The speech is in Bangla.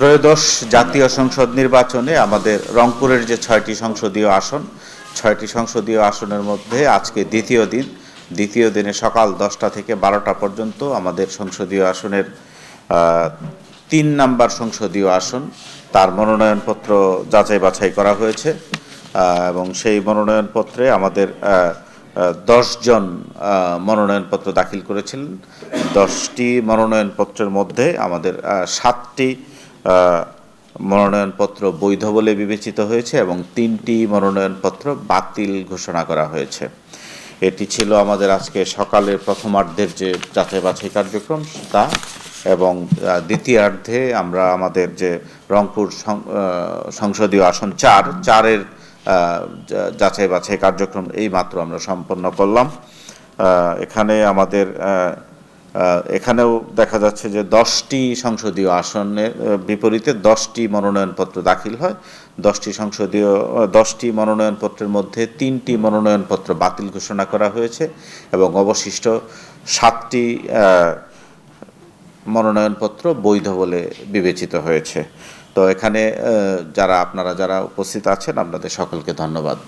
ত্রয়োদশ জাতীয় সংসদ নির্বাচনে আমাদের রংপুরের যে ছয়টি সংসদীয় আসন, ছয়টি সংসদীয় আসনের মধ্যে আজকে দ্বিতীয় দিন। দ্বিতীয় দিনে সকাল দশটা থেকে বারোটা পর্যন্ত আমাদের সংসদীয় আসনের তিন নাম্বার সংসদীয় আসন, তার মনোনয়নপত্র যাচাই বাছাই করা হয়েছে। এবং সেই মনোনয়নপত্রে আমাদের দশজন মনোনয়নপত্র দাখিল করেছিলেন। দশটি মনোনয়নপত্রের মধ্যে আমাদের সাতটি মনোনয়নপত্র বৈধ বলে বিবেচিত হয়েছে এবং তিনটি মনোনয়নপত্র বাতিল ঘোষণা করা হয়েছে। এটি ছিল আমাদের আজকে সকালের প্রথমার্ধের যে যাচাই বাছাই কার্যক্রম, তা এবং দ্বিতীয়ার্ধে আমরা আমাদের যে রংপুর সংসদীয় আসন চার, চারের যাচাই বাছাই কার্যক্রম এই মাত্র আমরা সম্পন্ন করলাম। এখানে আমাদের এখানেও দেখা যাচ্ছে যে দশটি সংসদীয় আসনের বিপরীতে দশটি মনোনয়নপত্র দাখিল হয়। দশটি সংসদীয় দশটি মনোনয়নপত্রের মধ্যে তিনটি মনোনয়নপত্র বাতিল ঘোষণা করা হয়েছে এবং অবশিষ্ট সাতটি মনোনয়নপত্র বৈধ বলে বিবেচিত হয়েছে। তো এখানে যারা, আপনারা যারা উপস্থিত আছেন, আপনাদের সকলকে ধন্যবাদ।